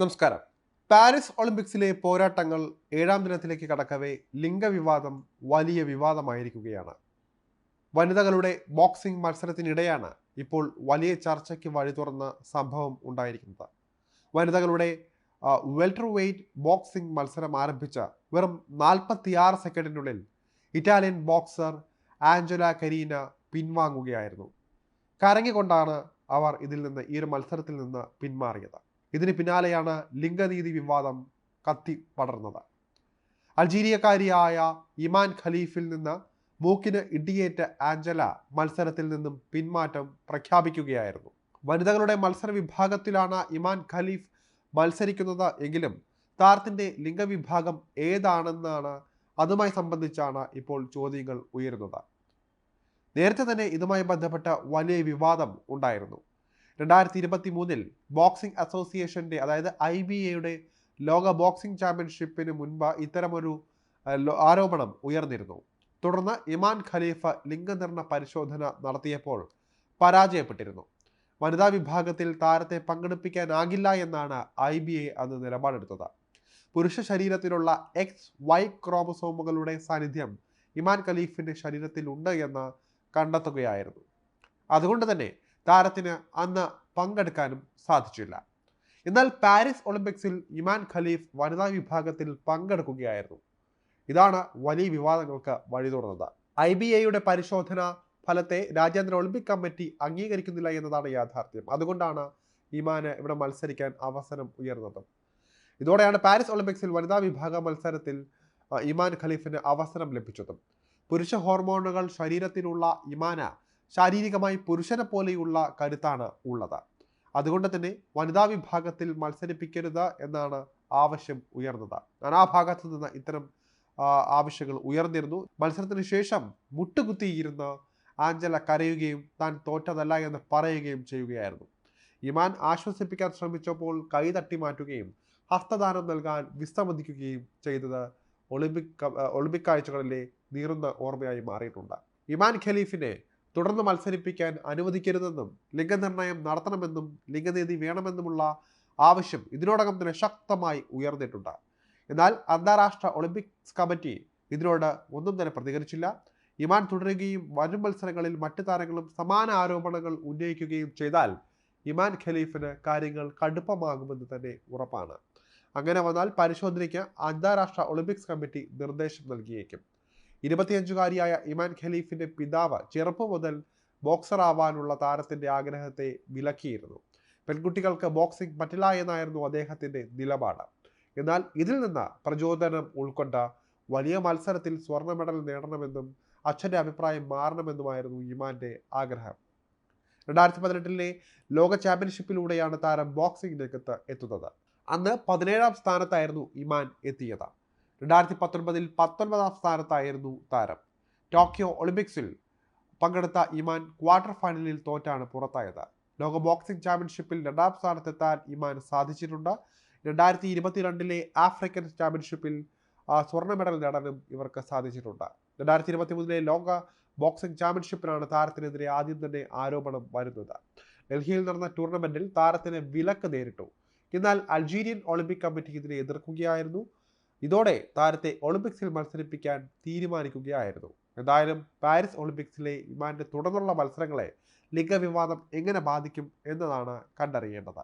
നമസ്കാരം. പാരീസ് ഒളിമ്പിക്സിലെ പോരാട്ടങ്ങൾ ഏഴാം ദിനത്തിലേക്ക് കടക്കവേ ലിംഗവിവാദം വലിയ വിവാദമായിരിക്കുകയാണ്. വനിതകളുടെ ബോക്സിംഗ് മത്സരത്തിനിടെയാണ് ഇപ്പോൾ വലിയ ചർച്ചയ്ക്ക് വഴി തുറന്ന സംഭവം ഉണ്ടായിരിക്കുന്നത്. വനിതകളുടെ വെൽട്ടർ വെയ്റ്റ് ബോക്സിംഗ് മത്സരം ആരംഭിച്ച വെറും നാൽപ്പത്തിയാറ് സെക്കൻഡിനുള്ളിൽ ഇറ്റാലിയൻ ബോക്സർ ആഞ്ചല കരീന പിൻവാങ്ങുകയായിരുന്നു. കരങ്ങിക്കൊണ്ടാണ് അവർ ഇതിൽ നിന്ന് ഈ ഒരു മത്സരത്തിൽ നിന്ന് പിന്മാറിയത് ഇതിന് പിന്നാലെയാണ് ലിംഗനീതി വിവാദം കത്തി പടർന്നത്. അൾജീരിയക്കാരിയായ ഇമാൻ ഖലീഫിൽ നിന്ന് മൂക്കിന് ഇടിയേറ്റ ആഞ്ചല മത്സരത്തിൽ നിന്നും പിന്മാറ്റം പ്രഖ്യാപിക്കുകയായിരുന്നു. വനിതകളുടെ മത്സര വിഭാഗത്തിലാണ് ഇമാൻ ഖലീഫ് മത്സരിക്കുന്നത് എങ്കിലും താരത്തിന്റെ ലിംഗവിഭാഗം ഏതാണെന്നാണ് അതുമായി സംബന്ധിച്ചാണ് ഇപ്പോൾ ചോദ്യങ്ങൾ ഉയരുന്നത്. നേരത്തെ തന്നെ ഇതുമായി ബന്ധപ്പെട്ട വലിയ വിവാദം ഉണ്ടായിരുന്നു. രണ്ടായിരത്തി ഇരുപത്തി മൂന്നിൽ ബോക്സിംഗ് അസോസിയേഷന്റെ അതായത് ഐ ബി എയുടെ ലോക ബോക്സിംഗ് ചാമ്പ്യൻഷിപ്പിന് മുൻപ് ഇത്തരമൊരു ആരോപണം ഉയർന്നിരുന്നു. തുടർന്ന് ഇമാൻ ഖലീഫ ലിംഗനിർണ പരിശോധന നടത്തിയപ്പോൾ പരാജയപ്പെട്ടിരുന്നു. വനിതാ വിഭാഗത്തിൽ താരത്തെ പങ്കെടുപ്പിക്കാനാകില്ല എന്നാണ് ഐ ബി എ അന്ന് നിലപാടെടുത്തത്. പുരുഷ ശരീരത്തിലുള്ള എക്സ് വൈ ക്രോമസോമുകളുടെ സാന്നിധ്യം ഇമാൻ ഖലീഫിന്റെ ശരീരത്തിൽ ഉണ്ട് എന്ന് കണ്ടെത്തുകയായിരുന്നു. അതുകൊണ്ട് തന്നെ താരത്തിന് അന്ന് പങ്കെടുക്കാനും സാധിച്ചില്ല. എന്നാൽ പാരീസ് ഒളിമ്പിക്സിൽ ഇമാൻ ഖലീഫ് വനിതാ വിഭാഗത്തിൽ പങ്കെടുക്കുകയായിരുന്നു. ഇതാണ് വലിയ വിവാദങ്ങൾക്ക് വഴി തുറന്നത്. ഐ ബി എയുടെ പരിശോധന ഫലത്തെ രാജ്യാന്തര ഒളിമ്പിക് കമ്മിറ്റി അംഗീകരിക്കുന്നില്ല എന്നതാണ് യാഥാർത്ഥ്യം. അതുകൊണ്ടാണ് ഇമാന് ഇവിടെ മത്സരിക്കാൻ അവസരം ഉയർന്നത്. ഇതോടെയാണ് പാരീസ് ഒളിമ്പിക്സിൽ വനിതാ വിഭാഗ മത്സരത്തിൽ ഇമാൻ ഖലീഫിന് അവസരം ലഭിച്ചതും. പുരുഷ ഹോർമോണുകൾ ശരീരത്തിനുള്ള ഇമാന ശാരീരികമായി പുരുഷനെ പോലെയുള്ള കരുത്താണ് ഉള്ളത്. അതുകൊണ്ട് തന്നെ വനിതാ വിഭാഗത്തിൽ മത്സരിപ്പിക്കരുത് എന്നാണ് ആവശ്യം ഉയർന്നത്. നാനാഭാഗത്തു നിന്ന് ഇത്തരം ആവശ്യങ്ങൾ ഉയർന്നിരുന്നു. മത്സരത്തിന് ശേഷം മുട്ടുകുത്തിയിരുന്ന് ആഞ്ചല കരയുകയും താൻ തോറ്റതല്ല എന്ന് പറയുകയും ചെയ്യുകയായിരുന്നു. ഇമാൻ ആശ്വസിപ്പിക്കാൻ ശ്രമിച്ചപ്പോൾ കൈ തട്ടി മാറ്റുകയും ഹസ്തദാനം നൽകാൻ വിസമ്മതിക്കുകയും ചെയ്തത് ഒളിമ്പിക് ഒളിമ്പിക് കാഴ്ചകളിലെ നീറുന്ന ഓർമ്മയായി മാറിയിട്ടുണ്ട്. ഇമാൻ ഖലീഫിനെ തുടർന്ന് മത്സരിപ്പിക്കാൻ അനുവദിക്കരുതെന്നും ലിംഗനിർണയം നടത്തണമെന്നും ലിംഗനീതി വേണമെന്നുമുള്ള ആവശ്യം ഇതിനോടകം തന്നെ ശക്തമായി ഉയർന്നിട്ടുണ്ട്. എന്നാൽ അന്താരാഷ്ട്ര ഒളിമ്പിക്സ് കമ്മിറ്റി ഇതിനോട് ഒന്നും തന്നെ പ്രതികരിച്ചില്ല. ഇമാൻ തുടരുകയും വരും മത്സരങ്ങളിൽ മറ്റു താരങ്ങളും സമാന ആരോപണങ്ങൾ ഉന്നയിക്കുകയും ചെയ്താൽ ഇമാൻ ഖലീഫിന് കാര്യങ്ങൾ കടുപ്പമാകുമെന്ന് തന്നെ ഉറപ്പാണ്. അങ്ങനെ വന്നാൽ പരിശോധനയ്ക്ക് അന്താരാഷ്ട്ര ഒളിമ്പിക്സ് കമ്മിറ്റി നിർദ്ദേശം നൽകിയേക്കും. ഇരുപത്തിയഞ്ചുകാരിയായ ഇമാൻ ഖലീഫിന്റെ പിതാവ് ചെറുപ്പം മുതൽ ബോക്സർ ആവാനുള്ള താരത്തിന്റെ ആഗ്രഹത്തെ വിലക്കിയിരുന്നു. പെൺകുട്ടികൾക്ക് ബോക്സിംഗ് പറ്റില്ല എന്നായിരുന്നു അദ്ദേഹത്തിന്റെ നിലപാട്. എന്നാൽ ഇതിൽ നിന്ന് പ്രചോദനം ഉൾക്കൊണ്ട വലിയ മത്സരത്തിൽ സ്വർണ മെഡൽ നേടണമെന്നും അച്ഛന്റെ അഭിപ്രായം മാറണമെന്നുമായിരുന്നു ഇമാന്റെ ആഗ്രഹം. രണ്ടായിരത്തി പതിനെട്ടിലെ ലോക ചാമ്പ്യൻഷിപ്പിലൂടെയാണ് താരം ബോക്സിംഗ് രംഗത്ത് എത്തുന്നത്. അന്ന് പതിനേഴാം സ്ഥാനത്തായിരുന്നു ഇമാൻ എത്തിയത്. രണ്ടായിരത്തി പത്തൊൻപതിൽ പത്തൊൻപതാം സ്ഥാനത്തായിരുന്നു താരം. ടോക്കിയോ ഒളിമ്പിക്സിൽ പങ്കെടുത്ത ഇമാൻ ക്വാർട്ടർ ഫൈനലിൽ തോറ്റാണ് പുറത്തായത്. ലോക ബോക്സിംഗ് ചാമ്പ്യൻഷിപ്പിൽ രണ്ടാം സ്ഥാനത്തെത്താൻ ഇമാൻ സാധിച്ചിട്ടുണ്ട്. രണ്ടായിരത്തി ഇരുപത്തിരണ്ടിലെ ആഫ്രിക്കൻ ചാമ്പ്യൻഷിപ്പിൽ സ്വർണ മെഡൽ നേടാനും ഇവർക്ക് സാധിച്ചിട്ടുണ്ട്. രണ്ടായിരത്തി ഇരുപത്തി മൂന്നിലെ ലോക ബോക്സിംഗ് ചാമ്പ്യൻഷിപ്പിലാണ് താരത്തിനെതിരെ ആദ്യം തന്നെ ആരോപണം വരുന്നത്. ഡൽഹിയിൽ നടന്ന ടൂർണമെന്റിൽ താരത്തിന് വിലക്ക് നേരിട്ടു. എന്നാൽ അൾജീരിയൻ ഒളിമ്പിക് കമ്മിറ്റി ഇതിനെ എതിർക്കുകയായിരുന്നു. ഇതോടെ താരത്തെ ഒളിമ്പിക്സിൽ മത്സരിപ്പിക്കാൻ തീരുമാനിക്കുകയായിരുന്നു. എന്തായാലും പാരീസ് ഒളിമ്പിക്സിലെ ഇമാന്റെ തുടർന്നുള്ള മത്സരങ്ങളെ ലിംഗവിവാദം എങ്ങനെ ബാധിക്കും എന്നതാണ് കണ്ടറിയേണ്ടത്.